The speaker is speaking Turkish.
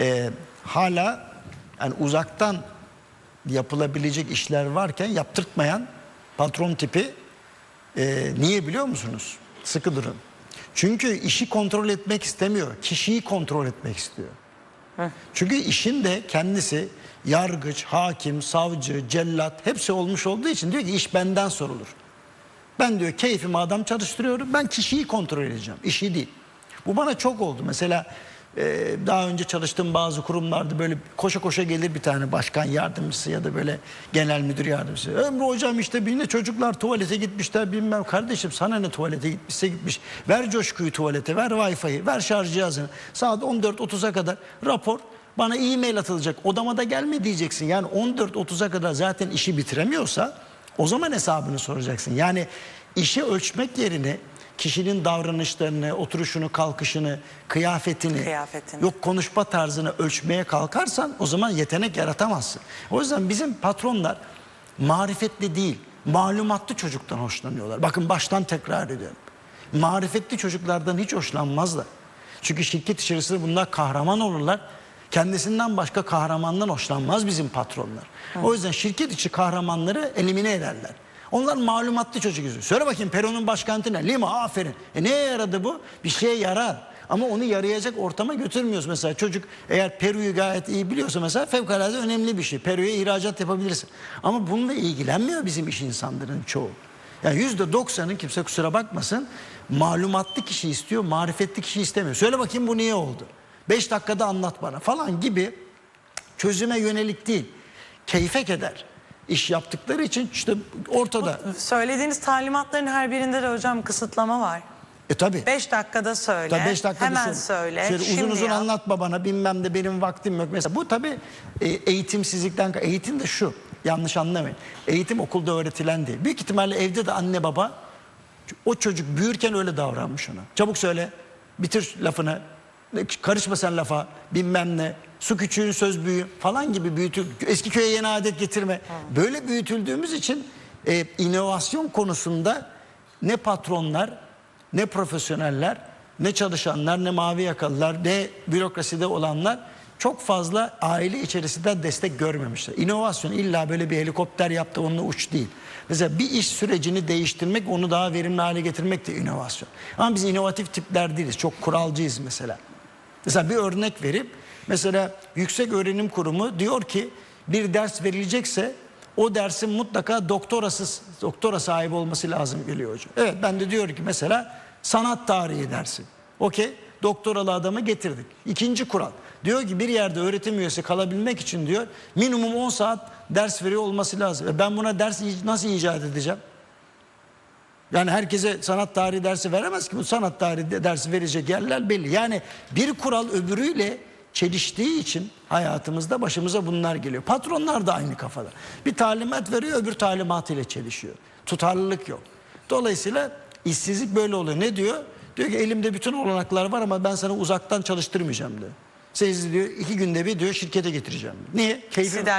e, hala yani uzaktan yapılabilecek işler varken yaptırtmayan patron tipi e, niye biliyor musunuz? Sıkı durun. Çünkü işi kontrol etmek istemiyor. Kişiyi kontrol etmek istiyor. Çünkü işin de kendisi yargıç, hakim, savcı, cellat hepsi olmuş olduğu için diyor ki iş benden sorulur. Ben diyor keyfime adam çalıştırıyorum. Ben kişiyi kontrol edeceğim. işi değil. Bu bana çok oldu. Mesela e, daha önce çalıştığım bazı kurumlarda böyle koşa koşa gelir bir tane başkan yardımcısı ya da böyle genel müdür yardımcısı. Ömrü hocam işte bir de çocuklar tuvalete gitmişler bilmem kardeşim sana ne tuvalete gitmişse gitmiş. Ver coşkuyu tuvalete ver wifi'yi ver şarj cihazını. Saat 14.30'a kadar rapor bana e-mail atılacak odama da gelme diyeceksin. Yani 14.30'a kadar zaten işi bitiremiyorsa o zaman hesabını soracaksın. Yani işi ölçmek yerine kişinin davranışlarını, oturuşunu, kalkışını, kıyafetini, Kıyafetini. yok konuşma tarzını ölçmeye kalkarsan o zaman yetenek yaratamazsın. O yüzden bizim patronlar marifetli değil, malumatlı çocuktan hoşlanıyorlar. Bakın baştan tekrar ediyorum. Marifetli çocuklardan hiç hoşlanmazlar. Çünkü şirket içerisinde bunlar kahraman olurlar. Kendisinden başka kahramandan hoşlanmaz bizim patronlar. O yüzden şirket içi kahramanları elimine ederler. Onlar malumatlı çocuk yüzü. Söyle bakayım Peru'nun başkenti ne? Lima aferin. E neye yaradı bu? Bir şeye yarar. Ama onu yarayacak ortama götürmüyoruz. Mesela çocuk eğer Peru'yu gayet iyi biliyorsa mesela fevkalade önemli bir şey. Peru'ya ihracat yapabilirsin. Ama bununla ilgilenmiyor bizim iş insanların çoğu. Yani yüzde doksanın kimse kusura bakmasın malumatlı kişi istiyor, marifetli kişi istemiyor. Söyle bakayım bu niye oldu? Beş dakikada anlat bana falan gibi çözüme yönelik değil. Keyfe keder. İş yaptıkları için işte ortada. Söylediğiniz talimatların her birinde de hocam kısıtlama var. E tabi. 5 dakikada söyle. Tabii beş dakikada hemen söyle. söyle. Şöyle uzun uzun yap. anlatma bana bilmem de benim vaktim yok. Mesela bu tabii e, eğitimsizlikten. Eğitim de şu. Yanlış anlamayın. Eğitim okulda öğretilen değil. Büyük ihtimalle evde de anne baba o çocuk büyürken öyle davranmış ona. Çabuk söyle. Bitir lafını. Karışma sen lafa. Bilmem ne. Su küçüğün söz büyüğü falan gibi büyütül. Eski köye yeni adet getirme. Böyle büyütüldüğümüz için e, inovasyon konusunda ne patronlar ne profesyoneller, ne çalışanlar, ne mavi yakalılar, ne bürokraside olanlar çok fazla aile içerisinde destek görmemişler. İnovasyon illa böyle bir helikopter yaptı onunla uç değil. Mesela bir iş sürecini değiştirmek, onu daha verimli hale getirmek de inovasyon. Ama biz inovatif tipler değiliz. Çok kuralcıyız mesela. Mesela bir örnek verip mesela Yüksek Öğrenim Kurumu diyor ki bir ders verilecekse o dersin mutlaka doktorasız doktora sahibi olması lazım geliyor hocam. Evet ben de diyorum ki mesela sanat tarihi dersi. Okey doktoralı adamı getirdik. İkinci kural. Diyor ki bir yerde öğretim üyesi kalabilmek için diyor minimum 10 saat ders veriyor olması lazım. E ben buna ders nasıl icat edeceğim? Yani herkese sanat tarihi dersi veremez ki. Bu sanat tarihi de- dersi verecek yerler belli. Yani bir kural öbürüyle çeliştiği için hayatımızda başımıza bunlar geliyor. Patronlar da aynı kafada. Bir talimat veriyor öbür talimatıyla çelişiyor. Tutarlılık yok. Dolayısıyla işsizlik böyle oluyor. Ne diyor? Diyor ki elimde bütün olanaklar var ama ben sana uzaktan çalıştırmayacağım diyor. Sizi diyor iki günde bir diyor şirkete getireceğim. Niye? Keyfim,